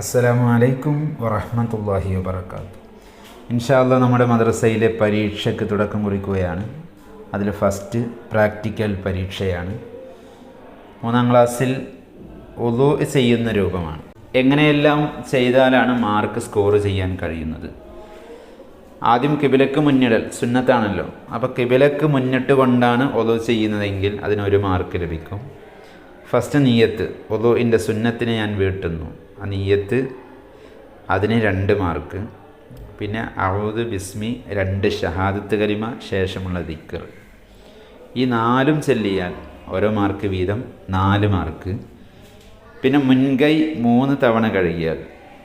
അസ്സലാമു അലൈക്കും വറഹമത്തല്ലാഹി വബർക്കാത്തു ഇൻഷാല്ല നമ്മുടെ മദ്രസയിലെ പരീക്ഷയ്ക്ക് തുടക്കം കുറിക്കുകയാണ്. അതിൽ ഫസ്റ്റ് പ്രാക്ടിക്കൽ പരീക്ഷയാണ്. മൂന്നാം ക്ലാസ്സിൽ ഒതു ചെയ്യുന്ന രൂപമാണ്. എങ്ങനെയെല്ലാം ചെയ്താലാണ് മാർക്ക് സ്കോർ ചെയ്യാൻ കഴിയുന്നത്? ആദ്യം കിബിലക്ക് മുന്നിടൽ സുന്നത്താണല്ലോ. അപ്പോൾ കിബിലക്ക് മുന്നിട്ട് കൊണ്ടാണ് ഒതു ചെയ്യുന്നതെങ്കിൽ അതിനൊരു മാർക്ക് ലഭിക്കും. ഫസ്റ്റ് നീയത്ത് ഒതു എന്റെ സുന്നത്തിനെ ഞാൻ വീട്ടുന്നു. നീയത്ത് അതിന് രണ്ട് മാർക്ക്. പിന്നെ അറുപത് ബിസ്മി രണ്ട് ഷഹാദത്ത് കലിമ ശേഷമുള്ള ദിക്കർ ഈ നാലും ചെല്ലിയാൽ ഓരോ മാർക്ക് വീതം നാല് മാർക്ക്. പിന്നെ മുൻകൈ മൂന്ന് തവണ കഴുകിയാൽ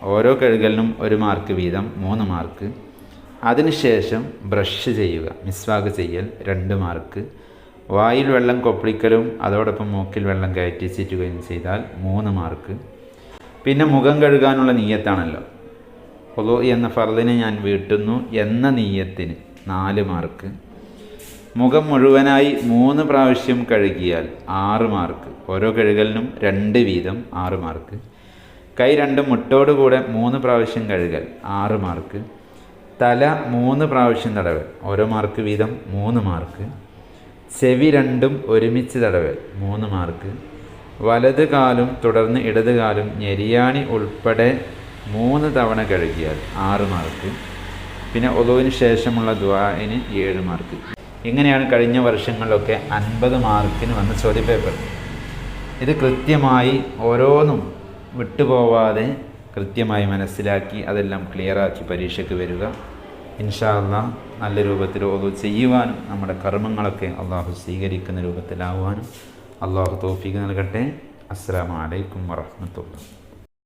ഓരോ കഴുകലിനും ഒരു മാർക്ക് വീതം മൂന്ന് മാർക്ക്. അതിനുശേഷം ബ്രഷ് ചെയ്യുക മിസ്വാഗ് ചെയ്യൽ രണ്ട് മാർക്ക്. വായിൽ വെള്ളം കൊപ്പിളിക്കലും അതോടൊപ്പം മൂക്കിൽ വെള്ളം കയറ്റി ചീറ്റുകയും ചെയ്താൽ മൂന്ന് മാർക്ക്. പിന്നെ മുഖം കഴുകാനുള്ള നീയത്താണല്ലോ. ഒലോ എന്ന ഫർദിനെ ഞാൻ വീട്ടുന്നു എന്ന നീയത്തിന് നാല് മാർക്ക്. മുഖം മുഴുവനായി മൂന്ന് പ്രാവശ്യം കഴുകിയാൽ ആറ് മാർക്ക്. ഓരോ കഴുകലിനും രണ്ട് വീതം ആറ് മാർക്ക്. കൈ രണ്ട് മുട്ടോടുകൂടെ മൂന്ന് പ്രാവശ്യം കഴുകൽ ആറ് മാർക്ക്. തല മൂന്ന് പ്രാവശ്യം തടവൽ ഓരോ മാർക്ക് വീതം മൂന്ന് മാർക്ക്. ചെവി രണ്ടും ഒരുമിച്ച് തടവൽ മൂന്ന് മാർക്ക്. വലത് കാലും തുടർന്ന് ഇടത് കാലും ഞെരിയാണി ഉൾപ്പെടെ മൂന്ന് തവണ കഴുകിയാൽ ആറ് മാർക്ക്. പിന്നെ ഒതുവിന് ശേഷമുള്ള ദ്വാന് ഏഴ് മാർക്ക്. ഇങ്ങനെയാണ് കഴിഞ്ഞ വർഷങ്ങളിലൊക്കെ അൻപത് മാർക്കിന് വന്ന ചോദ്യ പേപ്പർ. ഇത് കൃത്യമായി ഓരോന്നും വിട്ടുപോവാതെ കൃത്യമായി മനസ്സിലാക്കി അതെല്ലാം ക്ലിയറാക്കി പരീക്ഷയ്ക്ക് വരിക. ഇൻഷാല്ല നല്ല രൂപത്തിൽ ഓരോ ചെയ്യുവാനും നമ്മുടെ കർമ്മങ്ങളൊക്കെ അള്ളാഹു സ്വീകരിക്കുന്ന രൂപത്തിലാവാനും അള്ളാഹു തോഫീക്ക് നൽകട്ടെ. അസ്സാം വലൈക്കും വറഹമത്തുള്ള